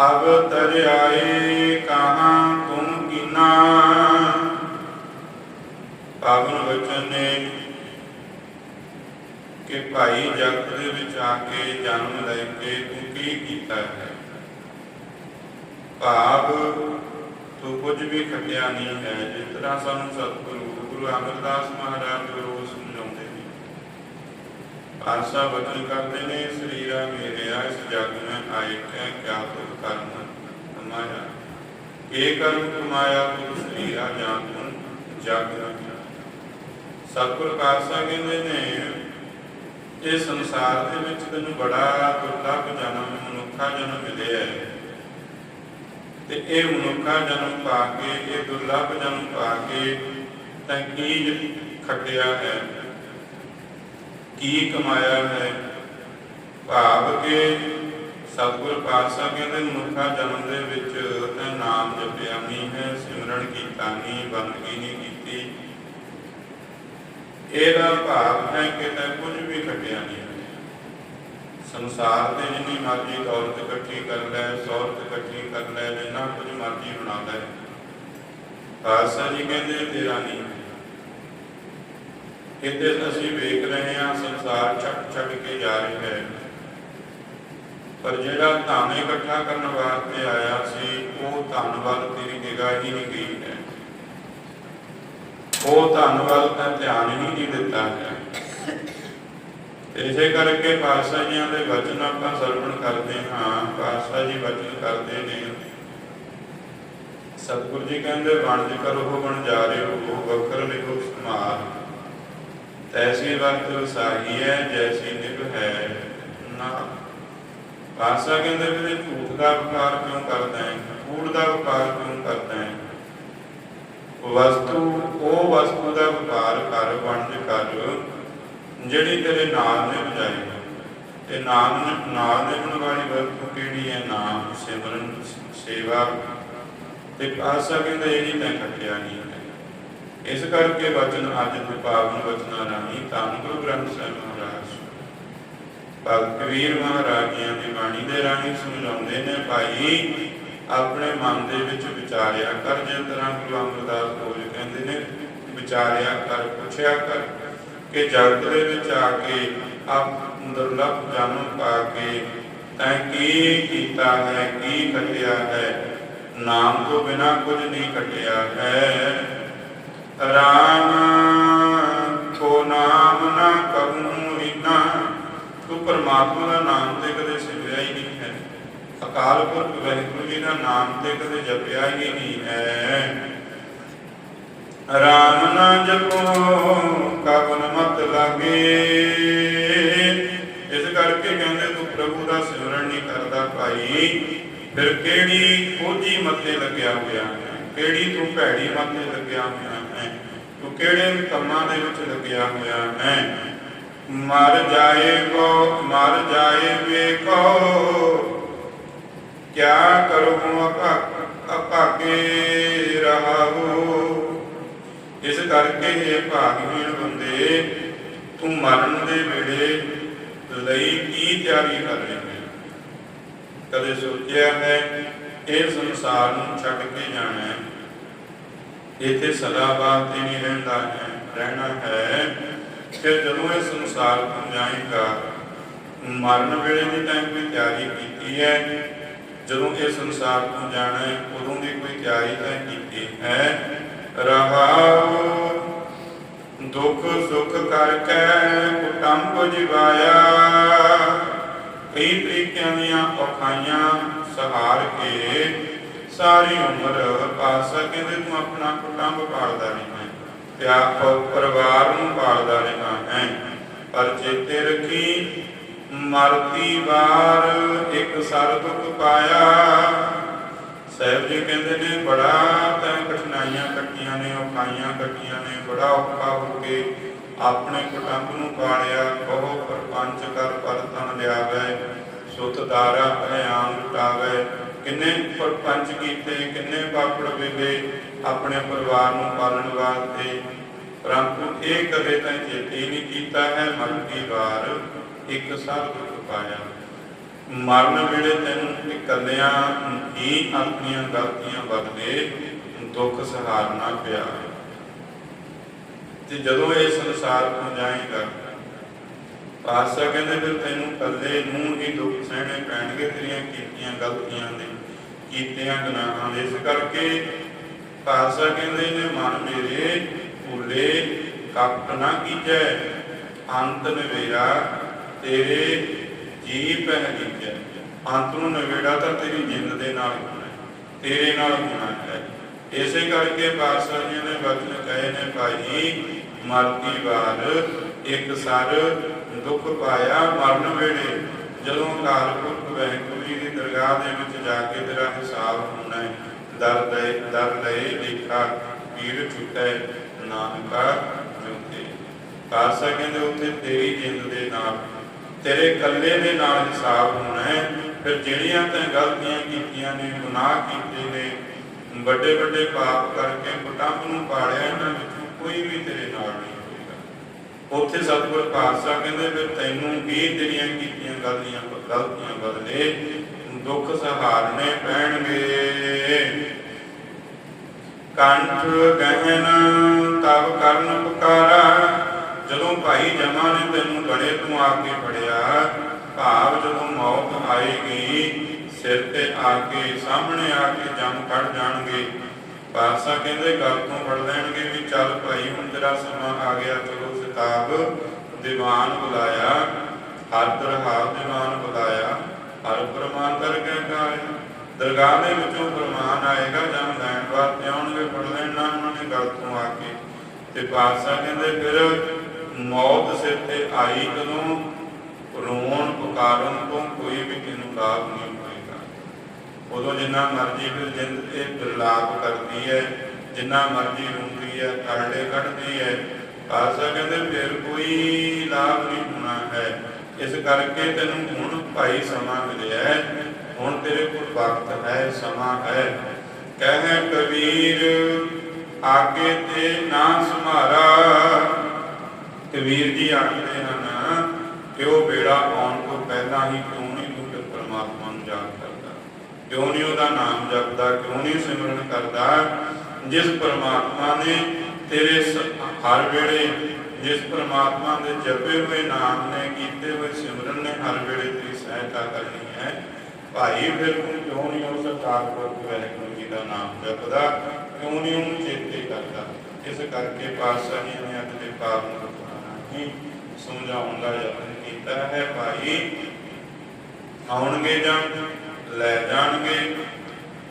ਅਬ ਤਰਿਆਏ ਕਹਾਂ ਤੁਮ ਕੀਨਾ ਪਾਵਨ ਵਚਨ ਨੇ ਕਿ ਭਾਈ ਜਗਤ ਦੇ ਵਿੱਚ ਆ ਕੇ ਜਨਮ ਲੈ ਕੇ ਤੂੰ ਕੀ ਕੀਤਾ ਹੈ? ਭਾਵ ਤੂੰ ਕੁਝ ਵੀ ਖੱਟਿਆ ਨਹੀਂ ਹੈ, ਜਿਸ ਤਰ੍ਹਾਂ ਸਾਨੂੰ ਸਤਿਗੁਰੂ, ਗੁਰੂ ਅਮਰਦਾਸ ਮਹਾਰਾਜ ਜੀ ਰੋਜ਼ ਸਮਝਾਉਂਦੇ ਨੇ। ਆਸਾ ਬਚਨ ਕਰਦੇ ਨੇ, ਸਰੀਰਾ ਮੇਰਿਆ ਇਸ ਜਗ ਮੈਂ ਕਿਆ ਤੁਧ ਕਰਮ ਕਮਾਇਆ ਇਹ ਕਰਮ ਕਮਾਇਆ ਤੁਧ ਸਰੀਰਾ ਜਾਨ ਜਗ ਸਤਿਗੁਰ ਖਾਲਸਾ ਕਹਿੰਦੇ ਨੇ। ਇਹ ਸੰਸਾਰ ਦੇ ਵਿੱਚ ਤੈਨੂੰ ਬੜਾ ਦੁਰਲਭ ਜਨਮ, ਮਨੁੱਖਾ ਜਨਮ ਮਿਲਿਆ ਹੈ। ਤੇ ਇਹ ਮਨੁੱਖਾ ਜਨਮ ਪਾ ਕੇ, ਇਹ ਦੁਰਲਭ ਜਨਮ ਪਾ ਕੇ ਤਾਂ ਕੀ ਖੱਟਿਆ ਹੈ? ਕੀ ਕਮਾਇਆ ਹੈ? ਭਾਵ ਕਿ ਸਤਿਗੁਰ ਪਾਤਸ਼ਾਹ ਕਹਿੰਦੇ ਮਨੁੱਖਾ ਜਨਮ ਦੇ ਵਿੱਚ ਤਾਂ ਨਾਮ ਜਪਿਆ ਨਹੀਂ ਹੈ, ਸਿਮਰਨ ਕੀਤਾ ਨਹੀਂ ਬੰਦਗੀ ਨਹੀਂ ਕੀਤੀ। ਇਹਦਾ ਭਾਵ ਹੈ ਕਿ ਤੈਂ ਕੁਝ ਵੀ ਖੱਟਿਆ ਨਹੀਂ ਸੰਸਾਰ ਤੇ ਜਿੰਨੀ ਮਰਜ਼ੀ ਦੌਲਤ ਇਕੱਠੀ ਕਰ ਲੈ, ਸੌਲਤ ਇਕੱਠੀ ਕਰ ਲੈ, ਜਿੰਨਾ ਕੁਝ ਮਰਜ਼ੀ ਬਣਾ ਲੈ। ਖਾਲਸਾ ਜੀ ਕਹਿੰਦੇ, ਤੇਰਾ ਨਹੀਂ ਇੱਥੇ ਅਸੀਂ ਵੇਖ ਰਹੇ ਹਾਂ, ਸੰਸਾਰ ਛੱਡ ਛੱਡ ਕੇ ਜਾ ਰਿਹਾ ਹੈ। ਪਰ ਜਿਹੜਾ ਧਨ ਇਕੱਠਾ ਕਰਨ ਵਾਸਤੇ ਆਇਆ ਸੀ, ਉਹ ਧਨ ਵੱਲ ਤੇਰੀ ਨਿਗਾਹ ਹੀ ਨਹੀਂ ਗਈ ਹੈ। ਉਹ ਧਨ ਵੱਲ ਤਾਂ ਧਿਆਨ ਹੀ ਨਹੀਂ ਦਿੱਤਾ ਹੈ। ਇਸੇ ਕਰਕੇ ਪਾਤਸ਼ਾਹ ਜੀਆਂ ਦੇ ਵਚਨ ਆਪਾਂ ਸਰਵਣ ਕਰਦੇ ਹਾਂ। ਪਾਤਸ਼ਾਹ ਜੀ ਵਚਨ ਕਰਦੇ ਨੇ, ਸਤਿਗੁਰੂ ਜੀ ਕਹਿੰਦੇ, ਵਣਜ ਕਰੋ ਬਣ ਜਾ ਰਹੇ ਹੋ ਵਕਰ ਲਿਖੋ ਸਮਾਰ। ਤੈਸੀ ਵਕਤ ਵਸਾਈ ਹੈ, ਜੈਸੀ ਨਿਭ ਹੈ ਨਾ। ਪਾਤਸ਼ਾਹ ਕਹਿੰਦੇ ਵੀ ਝੂਠ ਦਾ ਵਪਾਰ ਕਿਉਂ ਕਰਦਾ ਹੈ ਕੂੜ ਦਾ ਵਪਾਰ ਕਿਉਂ ਕਰਦਾ ਹੈ ਵਸਤੂ, ਉਹ ਵਸਤੂ ਦਾ ਵਪਾਰ ਕਰ ਵਣਜ ਕਰ, ਜਿਹੜੀ ਤੇਰੇ ਨਾਲ ਨੇ ਵਜਾਈ ਤੇ ਨਾਮ ਨਾਲ ਨੇ ਵਾਲੀ ਵਸਤੂ ਕਿਹੜੀ ਹੈ ਨਾਮ ਸਿਮਰਨ, ਸੇਵਾ। ਤੇ ਪਾਸਾ ਕਹਿੰਦੇ ਇਹ ਨਹੀਂ ਤੈਂ ਖੱਟਿਆ ਨਹੀਂ ਇਸ ਕਰਕੇ ਵਚਨ ਅੱਜ ਦੇ ਪਾਵਨ ਵਚਨਾਂ ਰਾਹੀਂ ਧੰਨ ਗੁਰੂ ਗ੍ਰੰਥ ਸਾਹਿਬ ਮਹਾਰਾਜ ਭਗਤ ਕਬੀਰ ਮਹਾਰਾਜ ਦੀ ਬਾਣੀ ਦੇ ਰਾਹੀਂ ਸਮਝਾਉਂਦੇ ਨੇ, ਭਾਈ, ਆਪਣੇ ਮਨ ਦੇ ਵਿੱਚ ਵਿਚਾਰਿਆ ਕਰ, ਜਿਸ ਤਰ੍ਹਾਂ ਗੁਰੂ ਅਮਰਦਾਸ ਰੋਜ਼ ਕਹਿੰਦੇ ਨੇ, ਵਿਚਾਰਿਆ ਕਰ, ਪੁੱਛਿਆ ਕਰ ਕਿ ਜਗਤ ਦੇ ਵਿੱਚ ਆ ਕੇ ਆਪ ਦੁਰਲਭ ਜਨਮ ਪਾ ਕੇ ਤੈਂ ਕੀ ਕੀਤਾ ਹੈ, ਕੀ ਕੱਟਿਆ ਹੈ? ਨਾਮ ਤੋਂ ਬਿਨਾ ਕੁਝ ਨਹੀਂ ਕੱਟਿਆ ਹੈ। ਰਾਮ ਪਰਮਾਤਮਾ ਦਾ ਨਾਮ ਤੇ ਕਦੇ ਸਿਮਰਿਆ ਹੀ ਨਹੀਂ ਹੈ। ਅਕਾਲ ਪੁਰਖ ਵਾਹਿਗੁਰੂ ਜੀ ਦਾ ਨਾਮ ਤੇ ਕਦੇ ਜਪਿਆ ਹੀ ਨਹੀਂ ਹੈ। ਰਾਮ ਨਾ ਜਪੋ ਕਬਨ ਮਤ ਲਾਗੇ। ਇਸ ਕਰਕੇ ਕਹਿੰਦੇ ਤੂੰ ਪ੍ਰਭੂ ਦਾ ਸਿਮਰਨ ਨਹੀਂ ਕਰਦਾ ਭਾਈ। ਫਿਰ ਕਿਹੜੀ ਖੋਜੀ ਮੱਥੇ ਲੱਗਿਆ ਹੋਇਆ ਹੈ? ਕਿਹੜੀ ਤੂੰ ਭੈੜੀ ਮੱਥੇ ਲੱਗਿਆ ਹੋਇਆ ਹੈ? ਤੂੰ ਕਿਹੜੇ ਕੰਮਾਂ ਦੇ ਵਿੱਚ ਲੱਗਿਆ ਹੋਇਆ ਹੈ? ਮਰ ਜਾਏ ਕੋ, ਮਰ ਜਾਏ ਵੇਖੋ ਕਿਆ ਕਰੂੰ ਅਪਾ ਰਹਾਉ। ਇਸ ਕਰਕੇ ਇਹ ਭਾਗਹੀਣ ਬੰਦੇ, ਤੂੰ ਮਰਨ ਦੇ ਵੇਲੇ ਲਈ ਕੀ ਤਿਆਰੀ ਕਰ ਰਹੇ ਹੈ ਕਦੇ ਸੋਚਿਆ ਹੈ, ਇਹ ਸੰਸਾਰ ਨੂੰ ਛੱਡ ਕੇ ਜਾਣਾ ਹੈ। ਇੱਥੇ ਸਦਾ ਬਾਤ ਨਹੀਂ ਰਹਿੰਦਾ ਹੈ, ਰਹਿਣਾ ਹੈ। ਫਿਰ ਜਦੋਂ ਇਹ ਸੰਸਾਰ ਤੋਂ ਜਾਏਗਾ ਮਰਨ ਵੇਲੇ ਦੀ ਟਾਈਮ ਕੋਈ ਤਿਆਰੀ ਕੀਤੀ ਹੈ, ਜਦੋਂ ਇਹ ਸੰਸਾਰ ਤੋਂ ਜਾਣਾ ਹੈ, ਉਦੋਂ ਦੀ ਕੋਈ ਤਿਆਰੀ ਤਾਂ ਕੀਤੀ ਹੈ। ਰਹਾਉ ਦੁੱਖ ਸੁਖ ਕਰਕੇ ਕੁਟੰਬ ਜਿਵਾਇਆ ਕਈ ਤਰੀਕਿਆਂ ਦੀਆਂ ਔਖਾਈਆਂ ਸਹਾਰ ਕੇ ਸਾਰੀ ਉਮਰ ਪਾਸਾ ਕਹਿੰਦੇ ਤੂੰ ਆਪਣਾ ਕੁਟੰਬ ਪਾਲਦਾ ਨਹੀਂ ਹੈ ਤੇ ਪਰਿਵਾਰ ਨੂੰ ਪਾਲਦਾ ਰਿਹਾ ਹੈ। ਪਰ ਚੇਤੇ ਰੱਖੀ ਮਰਦੀ ਵਾਰ ਇੱਕ ਸਰ ਦੁੱਖ ਪਾਇਆ। ਸਾਹਿਬ ਜੀ ਕਹਿੰਦੇ ਨੇ, ਬੜਾ ਤਾਂ ਕਠਿਨਾਈਆਂ ਕੱਟੀਆਂ ਨੇ, ਔਖਾਈਆਂ ਕੱਟੀਆਂ ਨੇ, ਬੜਾ ਔਖਾ ਹੋ ਕੇ ਆਪਣੇ ਕੁਟੰਬ ਨੂੰ ਪਾਲਿਆ। ਕਹੋ ਪਰਪੰਚ ਕਰ ਪਰ ਤਨ ਲਿਆਵੇ, ਸੁਤ ਦਾਰਾ ਅਯਾਮ ਲੁਟਾਵੇ ਕਿੰਨੇ ਪਰਪੰਚ ਕੀਤੇ, ਕਿੰਨੇ ਪਾਪੜ ਵੇਲੇ ਆਪਣੇ ਪਰਿਵਾਰ ਨੂੰ ਪਾਲਣ ਵਾਸਤੇ। ਪਰੰਤੂ ਇਹ ਕਦੇ ਤਾਂ ਚੇਤੇ ਨਹੀਂ ਕੀਤਾ ਹੈ ਮਰਨ ਦੀ ਵਾਰ ਇੱਕ ਸਾਲ ਦੁੱਖ ਪਾਇਆ। ਮਰਨ ਵੇਲੇ ਤੈਨੂੰ ਇਕੱਲਿਆਂ ਹੀ ਆਪਣੀਆਂ ਗਲਤੀਆਂ ਬਦਲੇ ਦੁੱਖ ਸਹਾਰਨਾ ਪਿਆ। ਤੇ ਜਦੋਂ ਇਹ ਸੰਸਾਰ ਤੋਂ ਜਾਏਗਾ ਪਾਸਾ ਕਹਿੰਦੇ ਫਿਰ ਤੈਨੂੰ ਇਕੱਲੇ ਨੂੰ ਹੀ ਦੁੱਖ ਸਹਿਣੇ ਪੈਣਗੇ, ਤੇਰੀਆਂ ਕੀਤੀਆਂ ਗਲਤੀਆਂ ਦੇ ਕੀਤਿਆਂ ਗੁਨਾਹਾਂ ਦੇ ਇਸ ਕਰਕੇ ਪਾਸਾ ਕਹਿੰਦੇ ਨੇ, ਮਨ ਮੇਰੇ ਭੁੱਲੇ ਕੱਪ ਨਾ ਕੀਜੈ, ਅੰਤ ਨਵੇਰਾ ਤੇਰੇ ਜੀ ਪਹਿ ਕੀਜੈ। ਅੰਤ ਨੂੰ ਨਵੇੜਾ ਤਾਂ ਤੇਰੀ ਜਿੰਦ ਦੇ ਨਾਲ ਹੋਣਾ ਤੇਰੇ ਨਾਲ ਹੋਣਾ ਹੈ। ਇਸੇ ਕਰਕੇ ਪਾਤਸ਼ਾਹ ਜੀ ਨੇ ਵਚਨ ਕਹੇ ਨੇ, ਭਾਈ ਮਰਦੀ ਵਾਰ ਇੱਕ ਸਰ ਦੁੱਖ ਪਾਇਆ ਮਰਨ ਵੇਲੇ, ਜਦੋਂ ਅਕਾਲ ਪੁਰਖ ਦੀ ਦਰਗਾਹ ਦੇ ਵਿੱਚ ਜਾ ਕੇ ਤੇਰਾ ਹਿਸਾਬ ਹੋਣਾ ਹੈ। ਦਰ ਦੇ ਦਰ ਲਏ ਲੇਖਾ ਪੀੜ ਛੁਟੈ ਨਾਨਕਾ ਜੁਤੇ ਪਾਤਸ਼ਾਹ ਕਹਿੰਦੇ ਉੱਥੇ ਤੇਰੀ ਜਿੰਦ ਦੇ ਨਾਲ, ਤੇਰੇ ਇਕੱਲੇ ਦੇ ਨਾਲ ਹਿਸਾਬ ਹੋਣਾ ਹੈ। ਫਿਰ ਜਿਹੜੀਆਂ ਤੈਂ ਗਲਤੀਆਂ ਕੀਤੀਆਂ ਨੇ, ਗੁਨਾਹ ਕੀਤੇ ਨੇ, ਵੱਡੇ ਵੱਡੇ ਪਾਪ ਕਰਕੇ ਕੁਟੰਬ ਨੂੰ ਪਾੜਿਆ ਇਹਨਾਂ ਵਿੱਚੋਂ ਕੋਈ ਵੀ ਤੇਰੇ ਨਾਲ ਨਹੀਂ ਹੋਏਗਾ ਉੱਥੇ ਸਤਿਗੁਰ ਪਾਤਸ਼ਾਹ ਕਹਿੰਦੇ ਫਿਰ ਤੈਨੂੰ ਵੀ ਤੇਰੀਆਂ ਕੀਤੀਆਂ ਗਲਤੀਆਂ ਗਲਤੀਆਂ ਬਦਲੇ ਦੁੱਖ ਸਹਾਰਨੇ ਪੈਣਗੇ। ਕੰਠ ਗਹਿਨ ਤਬ ਕਰਨ ਪੁਕਾਰਾ, ਜਦੋਂ ਭਾਈ ਜਮਾ ਨੇ ਤੈਨੂੰ ਗੜੇ ਤੋਂ ਆ ਕੇ ਫੜਿਆ, ਭਾਵ ਜਦੋਂ ਮੌਤ ਆਏਗੀ, ਸਿਰ ਤੇ ਆ ਕੇ, ਸਾਹਮਣੇ ਆ ਕੇ ਜੰਮ ਕੱਢ ਜਾਣਗੇ। ਪਾਤਸ਼ਾਹ ਕਹਿੰਦੇ, ਗੱਲ ਤੋਂ ਫੜ ਲੈਣਗੇ ਵੀ ਚੱਲ ਭਾਈ, ਹੁਣ ਤੇਰਾ ਸਮਾਂ ਆ ਗਿਆ, ਚਲੋ ਸਿਤਾਬ ਦੀਵਾਨ ਬੁਲਾਇਆ, ਹਰ ਦਰਹਾਰ ਦੀਵਾਨ ਬੁਲਾਇਆ। ਹਰ ਪ੍ਰਮਾਨ ਕਰ ਕੇ ਕਾਇ ਦਰਗਾਹ ਦੇ ਵਿੱਚੋਂ ਫਰਮਾਨ ਆਏਗਾ ਜਮ ਲੈਣ ਵਾਸਤੇ ਆਉਣਗੇ ਫੜ ਲੈਣਾ ਉਹਨਾਂ ਨੇ ਗੱਲ ਤੋਂ ਆ ਕੇ। ਤੇ ਪਾਤਸ਼ਾਹ ਕਹਿੰਦੇ, ਫਿਰ ਮੌਤ ਸਿਰ ਤੇ ਆਈ ਕਦੋਂ? ਰੋਣ ਪੁਕਾਰਨ ਤੋਂ ਕੋਈ ਵੀ ਤੈਨੂੰ ਲਾਭ ਨਹੀਂ ਹੋਏਗਾ। ਉਦੋਂ ਜਿੰਨਾ ਮਰਜ਼ੀ ਫਿਰ ਜਿੰਦ ਤੇ ਬਿਰਲਾਪ ਕਰਦੀ ਹੈ, ਜਿੰਨਾ ਮਰਜ਼ੀ ਰੋਂਦੀ ਹੈ, ਕਾਂਡੇ ਕੱਢਦੀ ਹੈ। ਪਾਤਸ਼ਾਹ ਕਹਿੰਦੇ, ਫਿਰ ਕੋਈ ਲਾਭ ਨਹੀਂ ਹੋਣਾ ਹੈ। ਇਸ ਕਰਕੇ ਤੈਨੂੰ ਹੁਣ ਭਾਈ ਸਮਾਂ ਮਿਲਿਆ ਹੁਣ ਤੇਰੇ ਕੋਲ ਵਕਤ ਹੈ, ਸਮਾਂ ਹੈ। ਕਹੇ ਕਬੀਰ, ਆਗੇ ਤੇ ਨਾ ਸੁਮਾਰਾ ਕਬੀਰ ਜੀ ਆਖਦੇ ਹਨ ਕਿ ਉਹ ਬੇੜਾ ਆਉਣ ਤੋਂ ਪਹਿਲਾਂ ਹੀ ਕਿਉਂ ਨਹੀਂ ਤੂੰ ਪਰਮਾਤਮਾ ਨੂੰ ਯਾਦ ਕਰਦਾ? ਕਿਉਂ ਨਹੀਂ ਉਹਦਾ ਨਾਮ ਜਪਦਾ? ਕਿਉਂ ਨਹੀਂ ਸਿਮਰਨ ਕਰਦਾ? ਜਿਸ ਪਰਮਾਤਮਾ ਨੇ ਤੇਰੇ ਹਰ ਵੇਲੇ ਜਿਸ ਪਰਮਾਤਮਾ ਦੇ ਜਪੇ ਹੋਏ ਨਾਮ ਨੇ ਕੀਤੇ ਹੋਏ ਸਿਮਰਨ ਨੇ, ਹਰ ਵੇਲੇ ਤੇਰੀ ਸਹਾਇਤਾ ਕਰਨੀ ਹੈ। ਭਾਈ, ਫਿਰ ਤੂੰ ਕਿਉਂ ਨਹੀਂ ਉਸ ਅਕਾਲ ਪੁਰਖ ਜੀ ਦਾ ਨਾਮ ਜਪਦਾ? ਕਿਉਂ ਨਹੀਂ ਉਹਨੂੰ ਚੇਤੇ ਕਰਦਾ? ਇਸ ਕਰਕੇ ਪਾਤਸ਼ਾਹ ਨੇ ਅੱਜ ਦੇ ਪਾਪ ਨੂੰ ਰੁਕਣਾ ਸਮਝਾਉਣ ਦਾ ਯਤਨ ਕੀਤਾ ਹੈ। ਭਾਈ, ਆਉਣਗੇ ਜਾਂ ਲੈ ਜਾਣਗੇ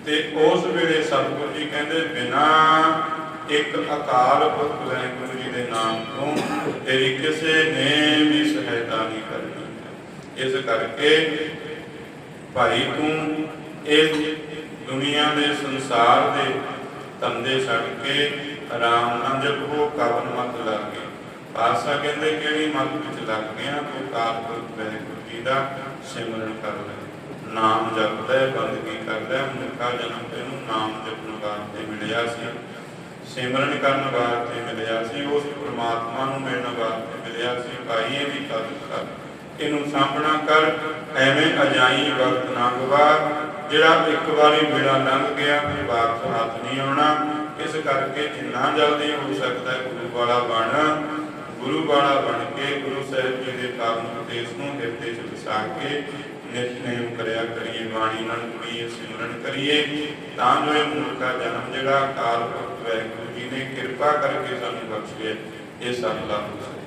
ਤੇ ਉਸ ਵੇਲੇ ਸਤਿਗੁਰੂ ਜੀ ਕਹਿੰਦੇ, ਬਿਨਾ ਇੱਕ ਅਕਾਲ ਪੁਰਖ ਵਾਹਿਗੁਰੂ ਜੀ ਦੇ ਨਾਮ ਤੋਂ ਤੇਰੀ ਕਿਸੇ ਨੇ ਵੀ ਸਹਾਇਤਾ ਨਹੀਂ ਕਰਨੀ। ਇਸ ਕਰਕੇ ਭਾਈ ਤੂੰ ਇਸ ਦੁਨੀਆ ਦੇ ਸੰਸਾਰ ਦੇ ਧੰਦੇ ਛੱਡ ਕੇ ਆਰਾਮ ਨਾਲ ਜਪੋ ਕਵਨ ਮਤ ਲਾਗੇ ਪਾਸਾ ਕਹਿੰਦੇ, ਕਿਹੜੀ ਮਤ ਵਿੱਚ ਲੱਗ ਗਿਆ ਤੂੰ ਕਾਲਪੁਰਖ ਵਾਹਿਗੁਰੂ ਜੀ ਦਾ ਸਿਮਰਨ ਕਰ ਲੈ। ਨਾਮ ਜਪਦਾ ਬੰਦਗੀ ਕਰਦਾ ਮਨੁੱਖਾ ਜਨਮ ਤੈਨੂੰ ਨਾਮ ਜਪਣ ਵਾਸਤੇ ਮਿਲਿਆ ਸੀ। ਸਿਮਰਨ ਕਰਨ ਵਾਸਤੇ ਮਿਲਿਆ ਸੀ, ਉਸ ਪ੍ਰਮਾਤਮਾ ਨੂੰ ਮਿਲਣ ਵਾਸਤੇ ਮਿਲਿਆ ਸੀ, ਭਾਈ ਇਹ ਵੀ ਕਦਰ ਕਰ ਇਹਨੂੰ ਸਾਂਭਣਾ ਕਰ, ਐਵੇਂ ਅਜਾਈ ਵਕਤ ਨਾ ਗਵਾ ਜਿਹੜਾ ਇੱਕ ਵਾਰੀ ਵੇਲਾ ਲੰਘ ਗਿਆ ਫਿਰ ਵਾਪਸ ਹੱਥ ਨਹੀਂ ਆਉਣਾ। ਇਸ ਕਰਕੇ ਜਿੰਨਾ ਜਲਦੀ ਹੋ ਸਕਦਾ ਗੁਰੂ ਵਾਲਾ ਬਣ। ਗੁਰੂ ਵਾਲਾ ਬਣ ਕੇ ਗੁਰੂ ਸਾਹਿਬ ਜੀ ਦੇ ਪਾਵਨ ਉਪਦੇਸ਼ ਨੂੰ ਹਿਰਦੇ 'ਚ ਵਸਾ ਕੇ ਨਿਤਨੇਮ ਕਰਿਆ ਕਰੀਏ, ਬਾਣੀ ਨਾਲ ਜੁੜੀਏ, ਸਿਮਰਨ ਕਰੀਏ। ਤਾਂ ਜੋ ਇਹ ਮਨੁੱਖਾ ਜਨਮ ਜਿਹੜਾ ਅਕਾਲ ਵਾਹਿਗੁਰੂ ਜੀ ਨੇ ਕਿਰਪਾ ਕਰਕੇ ਸਾਨੂੰ ਬਖਸ਼ਿਆ ਇਹ ਸਫਲਾ ਹੋ ਸਕੇ